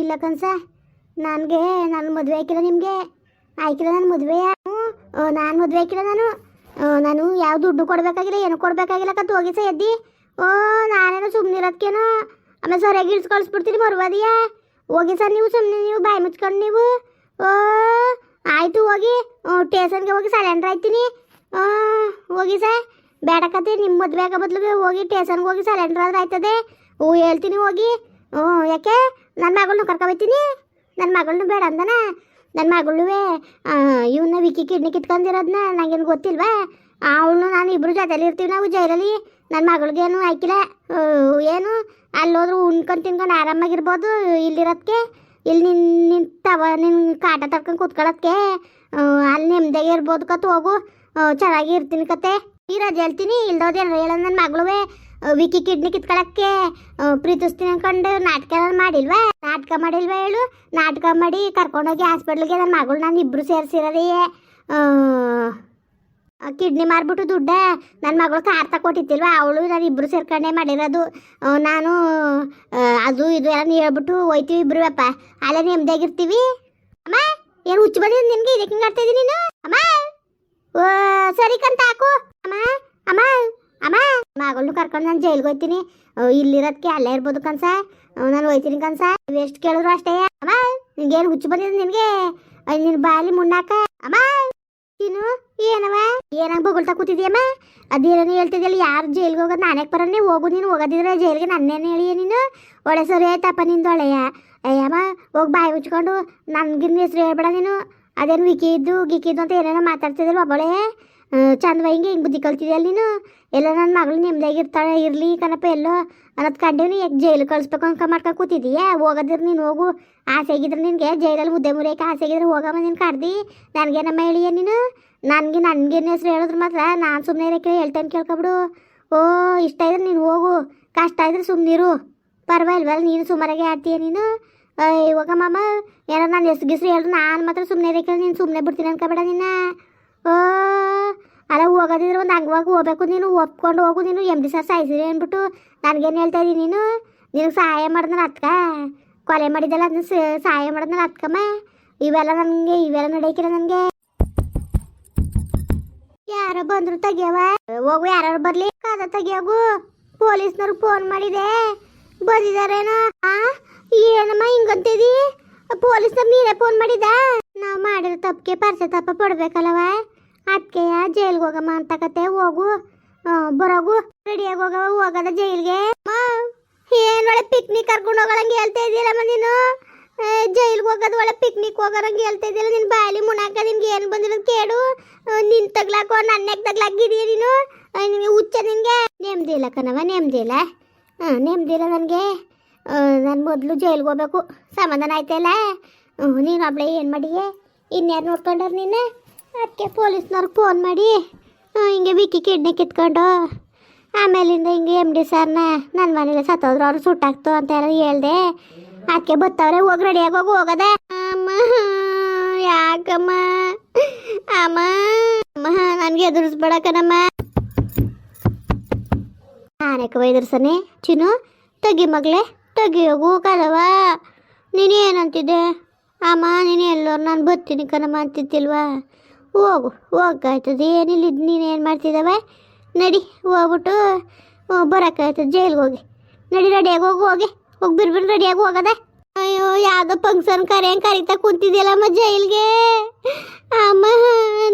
ಇಲ್ಲ ಕನ್ಸ, ನನಗೆ ನಾನು ಮದುವೆ ಹಾಕಿಲ್ಲ ನಿಮಗೆ. ಆಯ್ಕಿಲ್ಲ ನಾನು ಮದುವೆ ನಾನು ಮದುವೆ ಹಾಕಿಲ್ಲ ನಾನು. ನಾನು ಯಾವ ದುಡ್ಡು ಕೊಡಬೇಕಾಗಿಲ್ಲ, ಏನು ಕೊಡಬೇಕಾಗಿಲ್ಲ ಕತ್ತು ಹೋಗಿ ಸಹ ಎದ್ದಿ ಓ, ನಾನೇನು ಸುಮ್ಮನೆ ಇರೋದ್ಕೇನೋ. ಆಮೇಲೆ ಸರಿಯಾಗಿ ಇಡ್ಸ್ ಕಳಿಸ್ಬಿಡ್ತೀನಿ, ಮರುವಾದಿಯ. ಹೋಗಿ ಸರ್ ನೀವು ಸುಮ್ಮನೆ ನೀವು, ಬಾಯಿ ಮುಚ್ಕೊಂಡು ನೀವು. ಓ, ಆಯಿತು ಹೋಗಿ ಟೇಷನ್ಗೆ ಹೋಗಿ ಸಲೆಂಡ್ರ್ ಆಯ್ತೀನಿ ಹೋಗಿ ಸರ್ ಬೇಡಕತ್ತೀನಿ ನಿಮ್ಮ ಮದುವೆ ಆಗೋ ಹೋಗಿ ಟೇಷನ್ಗೆ ಹೋಗಿ ಸಲೆಂಡ್ರ್ ಆದ್ರೆ ಆಯ್ತದೆ. ಹೇಳ್ತೀನಿ ಹೋಗಿ. ಹ್ಞೂ, ಯಾಕೆ? ನನ್ನ ಮಗಳನ್ನೂ ಕರ್ಕೊಬತ್ತೀನಿ ನನ್ನ ಮಗಳನ್ನೂ ಬೇಡ ಅಂದನ. ನನ್ನ ಮಗಳು ಇವನ್ನ ವಿಕಿ ಕಿಡ್ನಿ ಕಿತ್ಕೊಂಡಿರೋದನ್ನ ನನಗೇನು ಗೊತ್ತಿಲ್ವಾ? ಅವಳು ನಾನು ಇಬ್ಬರು ಜೊತೆಲಿ ಇರ್ತೀವಿ ನಾವು ಜೈಲಲ್ಲಿ. ನನ್ನ ಮಗಳಿಗೇನು ಆಯ್ಕಿಲ್ಲ. ಏನು ಏನು? ಅಲ್ಲೋದ್ರು ಉಣ್ಕೊಂಡು ತಿನ್ಕೊಂಡು ಆರಾಮಾಗಿರ್ಬೋದು ಇಲ್ಲಿರೋದಕ್ಕೆ ಇಲ್ಲಿ ನಿನ್ ನಿನ್ ತವ ನಿನ್ನ ಕಾಟ ತಡ್ಕೊಂಡು ಕೂತ್ಕೊಳ್ಳೋದಕ್ಕೆ ಅಲ್ಲಿ ನೆಮ್ಮದಿಯಾಗಿ ಇರ್ಬೋದು ಕತ್ ಹೋಗು. ಚೆನ್ನಾಗಿ ಇರ್ತೀನಿ ಕತೆ. ಈ ರಜೆ ಹೇಳ್ತೀನಿ ಇಲ್ದೋದೇನು ಹೇಳ ನನ್ನ ಮಗಳುವೆ ವಿಕಿ ಕಿಡ್ನಿ ಕಿತ್ಕೊಳಕ್ಕೆ ಪ್ರೀತಿಸ್ತೀನಿ ಅನ್ಕೊಂಡು ನಾಟಕ ಮಾಡಿಲ್ವಾ? ನಾಟಕ ಮಾಡಿಲ್ವಾ ಹೇಳು? ನಾಟಕ ಮಾಡಿ ಕರ್ಕೊಂಡೋಗಿ ಹಾಸ್ಪಿಟ್ಲಿಗೆ ನನ್ನ ಮಗಳು ನಾನು ಇಬ್ಬರು ಸೇರಿಸಿರೋದೇ. ಕಿಡ್ನಿ ಮಾರ್ಬಿಟ್ಟು ದುಡ್ಡ ನನ್ನ ಮಗಳು ಕಾರ್ ತಗೊಟ್ಟಿತ್ತಿಲ್ವ ಅವಳು ನಾನು ಇಬ್ಬರು ಸೇರ್ಕೊಂಡೆ ಮಾಡಿರೋದು. ನಾನು ಅದು ಇದು ಎಲ್ಲ ಹೇಳ್ಬಿಟ್ಟು ಹೋಯ್ತೀವಿ ಇಬ್ರು ಅಪ್ಪ. ಅಲ್ಲೇ ನೆಮ್ಮದಿಯಾಗಿರ್ತೀವಿ ಅಮ್ಮ, ಏನು ಹುಚ್ಚು ಬಂದಿದ್ದು ನಿನಗೆ? ಇದಕ್ಕೆ ಹಿಂಗೆ ಆಡ್ತಾ ನೀನು? ಅಮ್ಮ ಓ ಸರಿ ಕಂತ ಹಾಕು. ಅಮ್ಮ ಅಮ್ಮ. ಅಮ್ಮ ಮಗಳನ್ನ ಕರ್ಕೊಂಡು ನಾನು ಜೈಲ್ಗೆ ಹೋಗ್ತೀನಿ ಇಲ್ಲಿರೋದಕ್ಕೆ ಅಲ್ಲೇ ಇರ್ಬೋದು ಕನ್ಸ. ನಾನು ಹೋಯ್ತೀನಿ ಕನ್ಸ. ಎಷ್ಟು ಕೇಳಿದ್ರು ಅಷ್ಟೇ. ಅಮ್ಮ, ನಿನ್ಗೇನು ಹುಚ್ಚು ಬಂದಿದೆ ನಿನಗೆ? ನಿನ್ನ ಬಾಯಲ್ಲಿ ಮುಣ್ಣಾಕ? ಅಮ್ಮ, ನೀನು ಏನವ? ಏನಾಗ ಬೊಗಳ್ತಾ ಕೂತಿದ್ಯಮ್ಮ ಅದೇನೇನು ಹೇಳ್ತಿದ್ಯಲ್ಲ, ಯಾರು ಜೈಲ್ಗೆ ಹೋಗೋದು ನಾನೇ ಬರೋಣ ಹೋಗು, ನೀನು ಹೋಗೋದಿದ್ರೆ ಜೈಲ್ಗೆ ನನ್ನೇನು ಹೇಳಿಯ ನೀನು? ಒಳ್ಳೆ ಸರಿ ಆಯ್ತಪ್ಪ ನಿಂದು ಒಳ್ಳೆಯ. ಅಯ್ಯಮ್ಮ ಹೋಗಿ ಬಾಯಿ ಮುಚ್ಕೊಂಡು ನನ್ಗಿನ ಹೆಸ್ರು ಹೇಳ್ಬೇಡ ನೀನು. ಅದೇನು ವಿಕಿ ಇದ್ದು ಗಿಕ್ಕಿದ್ದು ಅಂತ ಏನೇನೋ ಮಾತಾಡ್ತಿದ್ರು ಒಬ್ಬಳೆ? ಚಂದ ಹಿಂಗೆ ಹಿಂಗೆ ಬುದ್ಧಿ ಕಲ್ತಿದ್ಯಲ್ಲ ನೀನು? ಎಲ್ಲ ನನ್ನ ಮಗಳು ನೆಮ್ಮದಿಯಾಗಿರ್ತಾಳೆ ಇರಲಿ ಕಣಪ್ಪ, ಎಲ್ಲೋ ಅನ್ನೋದು ಕಂಡೇನಿ ಯಾಕೆ ಜೈಲು ಕಳಿಸ್ಬೇಕು ಅನ್ಕ ಮಾಡ್ಕೊಂಡು ಕೂತಿದ್ದೀಯಾ ಹೋಗೋದಿರ ನೀನು ಹೋಗು. ಆಸೆ ಆಗಿದ್ರೆ ನಿನಗೆ ಜೈಲಲ್ಲಿ ಮುದ್ದೆ ಮುರಿಯೋಕೆ ಆಸೆ ಆಗಿದ್ರೆ ಹೋಗಮ್ಮ ನೀನು ನನಗೆ ನಮ್ಮ ಹೇಳಿಯ ನೀನು? ನನಗೆ ನನಗೆ ಹೆಸರು ಹೇಳಿದ್ರೆ ಮಾತ್ರ ನಾನು ಸುಮ್ಮನೆ ಇರೋಕೆ ಹೇಳ್ತೇನೆ ಕೇಳ್ಕೊಬಿಡು. ಓ, ಇಷ್ಟ ಇದ್ರೆ ನೀನು ಹೋಗು. ಕಷ್ಟ ಇದ್ರೆ ಸುಮ್ಮನಿರು ಪರವಾಗಿಲ್ವಲ್ಲ, ನೀನು ಸುಮಾರಾಗೆ ಆಡ್ತೀಯ ನೀನು? ಅಯ್ಯ ಮಾಮ ಏನೋ ನಾನು ಹೆಸರು ಗಿಸ್ರು ಹೇಳಿದ್ರು ನಾನು ಮಾತ್ರ ಸುಮ್ಮನೆ ಇರೋಕೆ ನೀನು ಸುಮ್ಮನೆ ಬಿಡ್ತೀನಿ ಅನ್ಕೋಬೇಡ ನಿನ್ನ ಅಲ್ಲ ಹೋಗೋದಿದ್ರೆ ಒಂದು ಅಂಗವಾಗಿ ಹೋಗ್ಬೇಕು. ನೀನು ಒಪ್ಕೊಂಡು ಹೋಗು. ನೀನು ಎಂ ಡಿ ಸರ್ ಸಾಯಿಸಿರಿ ಅಂದ್ಬಿಟ್ಟು ನನಗೇನು ಹೇಳ್ತಾ ಇದ್ದೀನಿ ನೀನು? ನಿನಗೆ ಸಹಾಯ ಮಾಡಿದ್ನಲ್ಲ ಅತ್ಕ? ಕೊಲೆ ಮಾಡಿದ್ದಲ್ಲ ಅದನ್ನ ಸಹಾಯ ಮಾಡಿದ್ನಲ್ಲ ಅತ್ಕಮ್ಮ? ಇವೆಲ್ಲ ನನಗೆ, ಇವೆಲ್ಲ ನಡೆಯಕ್ಕಿಲ್ಲ ನನಗೆ. ಯಾರೋ ಬಂದ್ರು ತೆಗಿಯವ ಹೋಗು ಯಾರು ಬರ್ಲಿ. ಕದ ತೆಗಿಯೋಗು. ಪೊಲೀಸ್ನವ್ರು ಫೋನ್ ಮಾಡಿದೆ. ಬಂದಿದಾರೇನೋ? ಆ, ಏನಮ್ಮ ಹಿಂಗಂತಿದಿ? ಪೊಲೀಸ್ನವ್ರು ನೀನೇ ಫೋನ್ ಮಾಡಿದ ನಾವು ಮಾಡಿರೋ ತಪ್ಪಿಗೆ ಪರ್ಸೆ ತಪ್ಪ ಪಡ್ಬೇಕಲ್ಲವ? ಅದಕ್ಕೆಯ ಜೈಲ್ಗೆ ಹೋಗಮ್ಮ ಅಂತ ಕತೆ ಹೋಗು ಬರೋಗು. ರೆಡಿಯಾಗಿ ಹೋಗವ, ಹೋಗದ ಜೈಲ್ಗೆ. ಏನ್ ಒಳ್ಳೆ ಪಿಕ್ನಿಕ್ ಕರ್ಕೊಂಡು ಹೋಗೋಳಂಗೆ ಹೇಳ್ತಾ ಇದ್ದೀರಮ್ಮ ನೀನು? ಜೈಲ್ಗೆ ಹೋಗೋದು ಒಳ್ಳೆ ಪಿಕ್ನಿಕ್ ಹೋಗೋರಂಗೆ ಹೇಳ್ತಾ ಇದ್ದೀರ ನಿನ್ನ ಬಾಯಲ್ಲಿ ಮುಣಾಕ ನಿನ್ಗೆ ಏನು ಬಂದಿರೋದು ಕೇಳು. ನಿನ್ ನಿನ್ ತಗ್ಲಾಕೋ ತಗ್ಲಾಕ ತಗ್ಲಾಕಿದೀಯ ನೀನು? ನಿನ್ಗೆ ಹುಚ್ಚ ನಿನಗೆ? ನೆಮ್ಮದಿ ಇಲ್ಲ ಕಣವ ನೆಮ್ಮದಿ ಇಲ್ಲ. ಹಾಂ ನೆಮ್ಮದಿ ಇಲ್ಲ ನನಗೆ. ನಾನು ಮೊದಲು ಜೈಲ್ಗೆ ಹೋಗ್ಬೇಕು. ಸಮಾಧಾನ ಆಯ್ತಲ್ಲ ನೀನು ಅಬ್ಳೆ ಏನು ಮಾಡಿಯೇ ಇನ್ಯಾರು ನೋಡ್ಕೊಂಡಾರ ನೀನು? ಅದಕ್ಕೆ ಪೊಲೀಸ್ನವ್ರಿಗೆ ಫೋನ್ ಮಾಡಿ. ಹಿಂಗೆ ವಿಕಿ ಕಿಡ್ನಿ ಕಿತ್ಕೊಂಡು. ಆಮೇಲಿಂದ ಹಿಂಗೆ ಎಂ ಡಿ ಸರ್ನ ನನ್ನ ಮನೇಲಿ ಸತ್ತೋದ್ರು, ಅವ್ರು ಸುಟ್ಟಾಕ್ತು ಅಂತ ಎಲ್ಲ ಹೇಳ್ದೆ. ಅದಕ್ಕೆ ಬತ್ತವ್ರೆ, ಹೋಗಿ ರೆಡಿಯಾಗಿ ಹೋಗಿ ಹೋಗದೆ. ಅಮ್ಮ, ಯಾಕಮ್ಮ? ಅಮ್ಮ ಅಮ್ಮ, ನನಗೆ ಎದುರಿಸ್ಬೇಡಕ್ಕನಮ್ಮ ನಾನೇಕ ನಾನಕ್ಕೆ ಎದುರ್ಸನೆ ಚಿನ್ನು, ತಗಿ ಮಗಳೇ ತೆಗಿಯೋಗು ಕಲವ. ನೀನು ಏನಂತಿದ್ದೆ ಅಮ್ಮ, ನೀನು ಎಲ್ಲರೂ ನಾನು ಬರ್ತೀನಿ ಕಣಮ್ಮ ಅಂತಿದ್ದಿಲ್ವಾ? ಹೋಗು ಹೋಗಾಯ್ತದೆ ಏನಿಲ್ಲ, ಇದು ನೀನು ಏನು ಮಾಡ್ತಿದ್ದಾವೆ? ನಡಿ, ಹೋಗ್ಬಿಟ್ಟು ಬರೋಕ್ಕಾಯ್ತದೆ ಜೈಲಿಗೆ ಹೋಗಿ. ನಡಿ ರೆಡಿಯಾಗಿ ಹೋಗಿ ಹೋಗಿ. ಹೋಗಿ ಬಿರ್ಬಿರು ರೆಡಿಯಾಗಿ ಹೋಗದೆ. ಅಯ್ಯೋ, ಯಾವುದೋ ಫಂಕ್ಷನ್ ಕರೆಯಂಗೆ ಕರಿತಾ ಕುಂತಿದ್ಯಲ್ಲಮ್ಮ ಜೈಲಿಗೆ? ಅಮ್ಮ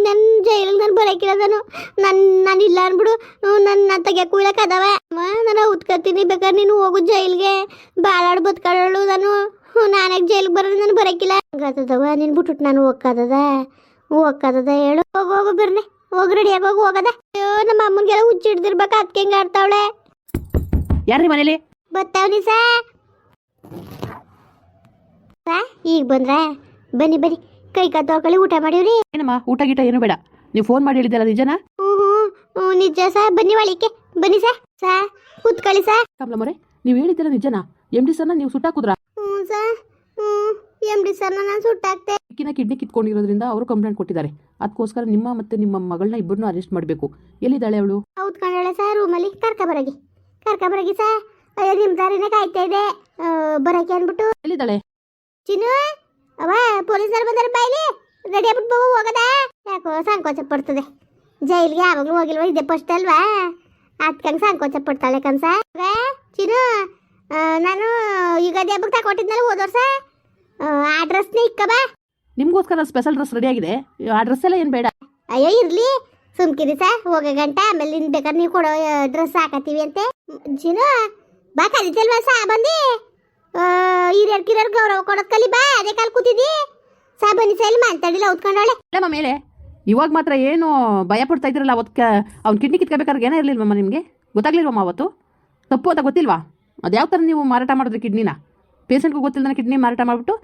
ನನ್ನ ಜೈಲಿಗೆ ನಾನು ಬರೋಕಿರೋದನು ನಾನು ನನ್ನ ನಾನು ಇಲ್ಲ ಅನ್ಬಿಡು ನನ್ನ ತೆಗಿಯಕ್ಕೂ ಇಲ್ಲ ಅದಾವೆ. ಅಮ್ಮ, ನಾನು ಉತ್ಕೋತೀನಿ ಬೇಕಾದ್ರೆ ನೀನು ಹೋಗು ಜೈಲಿಗೆ. ಬಾಳಾಡ್ ಬದುಕಾಡಳು ನಾನು. ನಾನಾಗ ಜೈಲಿಗೆ ಬರೋದು ನಾನು ಬರೋಕಿಲ್ಲ. ಹಂಗಾತದವ ನೀನು ಬಿಟ್ಬಿಟ್ಟು ನಾನು ಹೋಗ್ಕದದ? ಹೋಗ್ಕದ ಹೇಳು. ಹೋಗಿ ಹೋಗು ಬಿರ್ನೆ. ಹೋಗಿ ರೆಡಿ ಆಗೋಗಿ ಹೋಗದ. ಅಯ್ಯೋ ನಮ್ಮ ಅಮ್ಮನಿಗೆಲ್ಲ ಹುಚ್ಚಿಡ್ದಿರ್ಬೇಕು ಅದಕ್ಕೆ ಹೆಂಗೆ ಆಡ್ತಾವಳೆ. ಯಾರ್ರಿ ಮನೇಲಿ? ಬರ್ತಾವನಿ ಸಾ. ಸಾ ಈಗ ಬಂದ್ರ? ಬನ್ನಿ ಬನ್ನಿ. ಕೈ ಕಾ ತೊಳ್ಕೊಳ್ಳಿ ಊಟ ಮಾಡಿವ್ರಿ. ಏನಮ್ಮ ಊಟ ಗೀಟ ಏನು ಬೇಡ. ನೀವು ಫೋನ್ ಮಾಡಿ ಹೇಳಿದ್ದಲ್ಲ ನಿಜನಾ? ಹ್ಞೂ ನಿಜ ಸಾ. ಬನ್ನಿ ಒಳಿಕೆ ಬನ್ನಿ ಸಾ. ಸಾ ಕೂತ್ಕೊಳ್ಳಿ ಸಾ. ಕಮಲಮ್ಮರೆ ನೀವು ಹೇಳಿದ್ದಲ್ಲ ನಿಜನಾ? ಎಂ ಡಿ ಸರ್ನ ನೀವು ಸುಟ್ಟಾಕುದ್ರಾ? ಹ್ಞೂ ಸಾ ಹ್ಞೂ ಎಂ ಡಿ ಸರ್ ನಾನು ಸುಟ್ಟಾಕ್ತೆ ಕಿನ್ನ ಕಿಡ್ನಿ ಕಿತ್ಕೊಂಡಿರೋದ್ರಿಂದ ಅವರು ಕಂಪ್ಲೇಂಟ್ ಕೊಟ್ಟಿದ್ದಾರೆ. ಅದಕ್ಕೋಸ್ಕರ ನಿಮ್ಮ ಮತ್ತೆ ನಿಮ್ಮ ಮಗಳನ್ನ ಇಬ್ಬರನ್ನೂ ಅರೆಸ್ಟ್ ಮಾಡಬೇಕು. ಎಲ್ಲಿದ್ದಾಳೆ ಅವಳು? ಹೌದು ಕಣಳೆ ಸಾ ರೂಮಲ್ಲಿ ಕರ್ಕೊಬರಗಿ ಕರ್ಕೊಬರಗಿ ಸಾ ಅಯ್ಯೋ ನಿಮ್ಮ ದಾರಿನೇ ಕಾಯ್ತಾ ಇದೆ. ಆ, ಬರಕ್ಕೆ ಅಂದ್ಬಿಟ್ಟು. ಎಲ್ಲಿದ್ದಾಳೆ? ಚಿನ್ನು ಅವ ಪೊಲೀಸರು ಬಂದಾರ ಬಾಯ್ಲಿ. ರೆಡಿ ಆಗ್ಬಿಟ್ಟು ಬಾಬು ಹೋಗದ. ಯಾಕೋ ಸಂಕೋಚ ಪಡ್ತದೆ. ಜೈಲ್ಗೆ ಯಾವಾಗಲೂ ಹೋಗಿಲ್ವ ಇದೆ ಫಸ್ಟ್ ಅಲ್ವಾ? ಅದ್ಕಂಗೆ ಸಂಕೋಚ ಪಡ್ತಾಳೆ ಕನ್ಸ ಅವ, ಚಿನ್ನು ನಾನು ಯುಗಾದಿ ಹಬ್ಬಕ್ಕೆ ತಗೊಟ್ಟಿದ್ನಲ್ಲ ಹೋದ ವರ್ಷ? ಆ ಡ್ರೆಸ್ನೇ ಇಕ್ಕ ಬಾ. ನಿಮಗೋಸ್ಕರ ಸ್ಪೆಷಲ್ ಡ್ರೆಸ್ ರೆಡಿ ಆಗಿದೆ. ಆ ಡ್ರೆಸ್ ಎಲ್ಲ ಏನು ಬೇಡ. ಅಯ್ಯೋ ಇರ್ಲಿ. ಸುಮ್ಕಿರಿ ಸಾ ಹೋಗೋ ಗಂಟ. ಆಮೇಲೆ ನಿನ್ ಬೇಕಾದ್ರೆ ನೀವು ಕೊಡೋ ಡ್ರೆಸ್ ಹಾಕತ್ತೀವಿ ಅಂತೆ. ಜಿನಾ ಬಾ ಕಲಿತಲ್ವಾ ಸಾ ಬಂದಿ ಹಿರಿಯರ್ ಕಿರಿಯರ್ ಗೌರವ ಕೊಡೋದ್ ಕಲಿ ಬಾ ಅದೇ ಕಾಲ್ ಕೂತಿದ್ದಿ. ಸಾ ಬನ್ನಿ ಸಾ ಇಲ್ಲಿ ಮಾತಾಡಿಲ್ಲ ಉತ್ಕೊಂಡವಳೆ ಮೇಲೆ. ಇವಾಗ ಮಾತ್ರ ಏನು ಭಯ ಪಡ್ತಾ ಇದ್ರಲ್ಲ ಅವತ್ತು ಅವ್ನ ಕಿಡ್ನಿ ಕಿತ್ಕೋಬೇಕಾದ್ರೆ ಏನೇ ಇರಲಿಲ್ವಮ್ಮ ನಿಮಗೆ? ಗೊತ್ತಾಗ್ಲಿಲ್ವಮ್ಮ ಅವತ್ತು? ತಪ್ಪು ಅಂತ ಗೊತ್ತಿಲ್ವಾ? ಅದು ಯಾವ ಥರ ನೀವು ಮಾರಾಟ ಮಾಡಿದ್ರಿ ಕಿಡ್ನಿನ? ಪೇಷಂಟ್ಗೂ ಗೊತ್ತಿಲ್ಲದ ಕಿಡ್ನಿ ಮಾರಾಟ ಮಾಡಿಬಿಟ್ಟು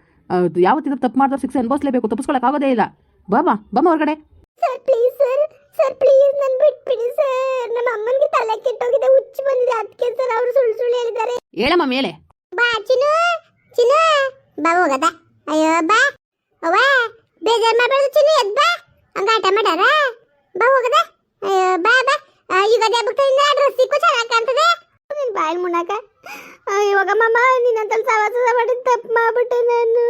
ಯಾವತ್ತಿದ್ರು ತಪ್ಪು ಮಾಡಿದ್ರೆ ಶಿಕ್ಷೆ ಅನುಭವಿಸ್ಲೇಬೇಕು ತಪ್ಪಿಸ್ಕೊಳಕ್ಕಾಗೋದೇ ಇಲ್ಲ. ಬಾಬಾ ಬಮ್ಮ ಹೊರಗಡೆ. Sir please sir sir please ನನ್ ಬಿಟ್ಬಿಡಿ ಸರ್. ನಮ್ಮ ಅಮ್ಮನಿಗೆ ತಲೆ ಕೆಟ್ಟೋಗಿದೆ ಹುಚ್ಚು ಬಂದಿದೆ. ಅದಕ್ಕೆ ಸರ್ ಅವರು ಸುಳ್ಳು ಸುಳ್ಳು ಹೇಳಿದ್ದಾರೆ. ಹೇಳಮ್ಮ ಮೇಲೆ. ಬಾ ಚಿನ್ನು ಚಿನ್ನು. ಬಾ ಹೋಗದ ಅಯ್ಯೋ ಬಾ. ಅವ್ವ ಬೇಜಾರ್ ಮಾಡಬಾರ್ದು ಚಿನ್ನು ಎದ್ ಬಾ ಹಂಗ ಆಟ ಮಾಡಾರ ಬಾ ಹೋಗದ ಅಯ್ಯೋ ಬಾ ಬಾ ಆ, ಯುಗಾದಿ ಹಬ್ಬಕ್ಕಿಂದ ಡ್ರೆಸ್ ಸಿಕ್ಕು ಚೆನ್ನಾಗಿ ಕಾಣ್ತದೆ ನಿನ್ ಬಾಯಲ್ಲಿ ಮುಣಾಕ ಆ, ಇವಾಗ ಮಮ್ಮ ನಿನ್ನಂತಲ್ಲಿ ಸವಾಸ ಮಾಡಿ ತಪ್ಪು ಮಾಡ್ಬಿಟ್ಟೆ ನಾನು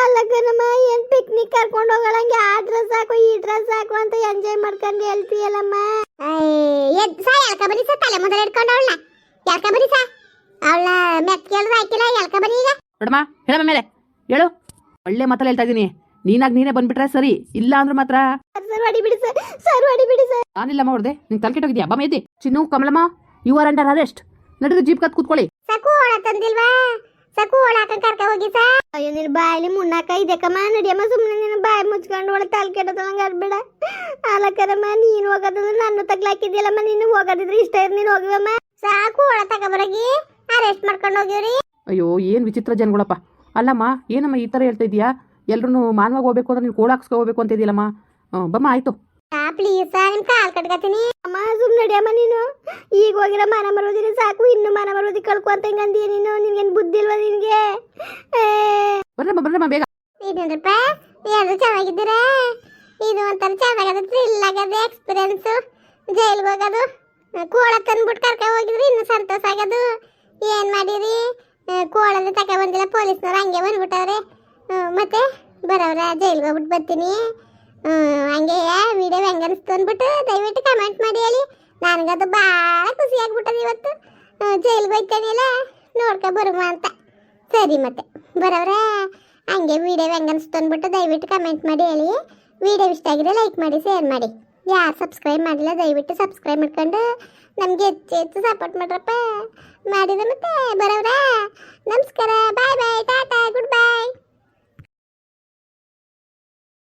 ಅಲ್ಲ ಕಣಮ್ಮ ಏನ್ ಪಿಕ್ನಿಕ್ ಕರ್ಕೊಂಡು ಹೋಗಲಂಗೆ ಆ ಡ್ರೆಸ್ ಹಾಕು ಈ ಡ್ರೆಸ್ ಹಾಕು ಅಂತ ಎಂಜಾಯ್ ಮಾಡ್ಕೊಂಡು ಹೇಳ್ತೀಯಲ್ಲಮ್ಮ ಎದ್ ಸಾ ಎಲ್ಕ ಬನ್ನಿ ಸಾ ತಲೆ ಮೊದಲು ಹಿಡ್ಕೊಂಡು ಅವಳನ್ನ. ಎಲ್ಕ ಬನ್ನಿ ಸಾ ಅವಳ ಮೆತ್ಕೆಲ್ರು ಹಾಕಿಲ್ಲ ಎಲ್ಕ ಬರೀ ಈಗ. ನೋಡಮ್ಮ ಹೇಳಮ್ಮ ಮೇಲೆ. ಹೇಳು. ಒಳ್ಳೆ ಮಾತಲ್ಲಿ ಹೇಳ್ತಾ ಇದ್ದೀನಿ. ನೀನಾಗ ನೀನೇ ಬಂದ್ಬಿಟ್ರೆ ಸರಿ ಇಲ್ಲ ಅಂದ್ರೆ ಮಾತ್ರ. ಸರ್ ಹೊಡಿ ಬಿಡಿ ಸರ್ ಸರ್ ಹೊಡಿ ಬಿಡಿ ಸರ್. ನಾನಿಲ್ಲಮ್ಮ ಹೊಡೆದೆ ನಿಂಗೆ ತಲೆ ಕೆಟ್ಟೋಗಿದ್ಯಾ? ಬಮ್ಮ ಎದ್ದಿ Chinnu Kamalamma you are under arrest ನಡೆದು ಜೀಪ್ ಕತ್ ಕೂತ್ಕೊಳ್ಳಿ. ಸಾಕು ಅವಳ ತಂದಿಲ್ವಾ? ಸಾಕು ಹಾಕಂಗ್ ಕರ್ಕ ಹೋಗಿ ಸಾ. ಅಯ್ಯೋ ನಿನ್ನ ಬಾಯಲ್ಲಿ ಮುನ್ನಾಕ ಇದಕ್ಕಮ್ಮ ನಡಿಯಮ್ಮ ಸುಮ್ಮನೆ ನೀನು ಬಾಯಿ ಮುಚ್ಕೊಂಡು ಒಳ ತಲೆ ಕೆಟ್ಟದಂಗ ಅರ್ಬೇಡ ನೀನು ಹೋಗೋದಂದ್ರೆ ನನ್ನ ತಗ್ಲಾಕಿದ್ಯಲ್ಲಮ್ಮ ನೀನು ಹೋಗೋದಿದ್ರೆ ಇಷ್ಟ ಇರ್ ನೀನು ಹೋಗಿವಮ್ಮ ಸಾಕು ಒಳ ತಗೊಬರಗಿ ಅರೆಸ್ಟ್ ಮಾಡ್ಕೊಂಡು ಹೋಗಿವ್ರಿ ಅಯ್ಯೋ ಏನ್ ವಿಚಿತ್ರ ಜನಗಳಪ್ಪ. ಅಲ್ಲಮ್ಮ ಏನಮ್ಮ ಈ ತರ ಹೇಳ್ತಾ ಇದೀಯಾ? ಎಲ್ರೂ ಮಾನವಾಗಿ ಹೋಗ್ಬೇಕು ಅಂದ್ರೆ ನೀನು ಕೋಳಾಕ್ಸ್ಕೊ ಹೋಗ್ಬೇಕು ಅಂತ ಇದೀಯಲ್ಲಮ್ಮ. ಬಮ್ಮ ಆಯಿತು. ಆ ಪ್ಲೀಸ್ ನಿಮ್ ಕಾಲ್ ಕಟ್ಕತೀನಿ. ಅಮ್ಮ ಸುಮ್ ನಡಿಯಮ್ಮ ನೀನು. ಈಗ ಹೋಗಿರೋ ಮನ ಮರೋದಿನ ಸಾಕು ಇನ್ನು ಮನ ಮರೋದಿ ಕಳ್ಕೊ ಅಂತ ಹಿಂಗಂದೀಯ ನೀನು? ನಿನ್ಗೇನ್ ಬುದ್ಧಿ ಇಲ್ವಾ ನಿನ್ಗೆ? ಬರ್ರಮ್ಮ ಬರ್ರಮ್ಮ ಬೇಗ. ಐನೂರು ರೂಪಾಯಿ ಚೆನ್ನಾಗಿದ್ದೀರಾ? ಇದು ಒಂಥರ ಚೆನ್ನಾಗದ ಥ್ರಿಲ್ ಆಗದ ಎಕ್ಸ್ಪೀರಿಯನ್ಸ್ ಜೈಲ್ಗೆ ಹೋಗೋದು. ಕೋಳ ತಂದ್ಬಿಟ್ಟು ಕರ್ಕ ಹೋಗಿದ್ರಿ ಇನ್ನು ಸಂತೋಷ ಆಗೋದು. ಏನ್ ಮಾಡಿರಿ? ಕೋಳದ ತಕ ಬಂದಿಲ್ಲ ಪೊಲೀಸ್ನವ್ರು ಹಂಗೆ ಬಂದ್ಬಿಟ್ಟವ್ರೆ. ಮತ್ತೆ ಬರೋರ ಜೈಲ್ಗೆ ಹೋಗ್ಬಿಟ್ಟು ಬರ್ತೀನಿ. ಹಂಗೆ ವಿಡಿಯೋ ಹೆಂಗ ಅನಿಸ್ತು ಅಂದ್ಬಿಟ್ಟು ದಯವಿಟ್ಟು ಕಮೆಂಟ್ ಮಾಡಿ ಹೇಳಿ. ನನಗದು ಭಾಳ ಖುಷಿ ಆಗ್ಬಿಟ್ಟದ ಇವತ್ತು. ಜೈಲ್ಗೆ ಹೋಯ್ತಾನಿಲ್ಲ, ನೋಡ್ಕೊ ಬರುವ ಅಂತ. ಸರಿ ಮತ್ತೆ ಬರೋರ ಹಂಗೆ ವಿಡಿಯೋ ಹೆಂಗ ಅನಿಸ್ತು ಅಂದ್ಬಿಟ್ಟು ದಯವಿಟ್ಟು ಕಮೆಂಟ್ ಮಾಡಿ ಹೇಳಿ. ವಿಡಿಯೋ ಇಷ್ಟ ಆಗಿದ್ರೆ ಲೈಕ್ ಮಾಡಿ ಶೇರ್ ಮಾಡಿ. ಯಾರು ಸಬ್ಸ್ಕ್ರೈಬ್ ಮಾಡಿಲ್ಲ, ದಯವಿಟ್ಟು ಸಬ್ಸ್ಕ್ರೈಬ್ ಮಾಡ್ಕೊಂಡು ನಮಗೆ ಹೆಚ್ಚು ಹೆಚ್ಚು ಸಪೋರ್ಟ್ ಮಾಡ್ರಪ್ಪ. ಮಾಡಿದ್ರೆ ಮತ್ತೆ ಬರೋವ್ರಾ, ನಮಸ್ಕಾರ ಬಾಯ್ ಟಾಟಾ ಗುಡ್ ಬಾಯ್